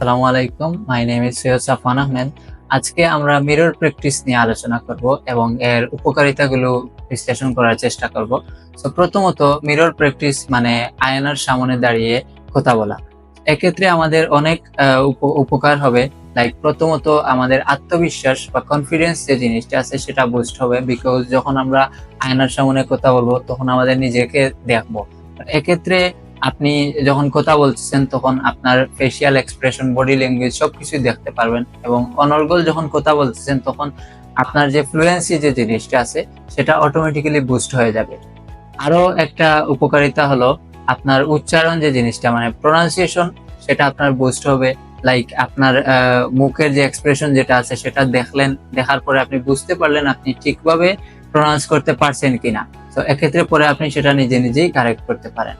আসসালামু আলাইকুম my name is Syed Safan Ahmed আজকে আমরা মিরর প্র্যাকটিস নিয়ে আলোচনা করব এবং এর উপকারিতাগুলো বিশ্লেষণ করার চেষ্টা করব। তো প্রথমত মিরর প্র্যাকটিস মানে আয়নার সামনে দাঁড়িয়ে কথা বলা। এক্ষেত্রে আমাদের অনেক উপকার হবে। লাইক প্রথমত আমাদের আত্মবিশ্বাস বা কনফিডেন্স যে জিনিসটা আছে সেটা বুস্ট হবে। বিকজ যখন আমরা আয়নার সামনে কথা বলব, তখন আমাদের নিজেকে দেখব। এক্ষেত্রে আপনি যখন কথা বলছেন তখন আপনার ফেসিয়াল এক্সপ্রেশন বডি ল্যাঙ্গুয়েজ সবকিছু দেখতে পারবেন এবং অনর্গল যখন কথা বলতেছেন, তখন আপনার যে ফ্লুয়েন্সি যে জিনিসটা আছে, সেটা অটোমেটিক্যালি বুস্ট হয়ে যাবে। আরও একটা উপকারিতা হলো আপনার উচ্চারণ যে জিনিসটা মানে প্রোনাউন্সিয়েশন সেটা আপনার বুস্ট হবে। লাইক আপনার মুখের যে এক্সপ্রেশন যেটা আছে, সেটা দেখলেন, দেখার পরে আপনি বুঝতে পারলেন আপনি ঠিকভাবে প্রোনাউন্স করতে পারছেন কিনা। তো এক্ষেত্রে পরে আপনি সেটা নিজে নিজেই কারেক্ট করতে পারেন।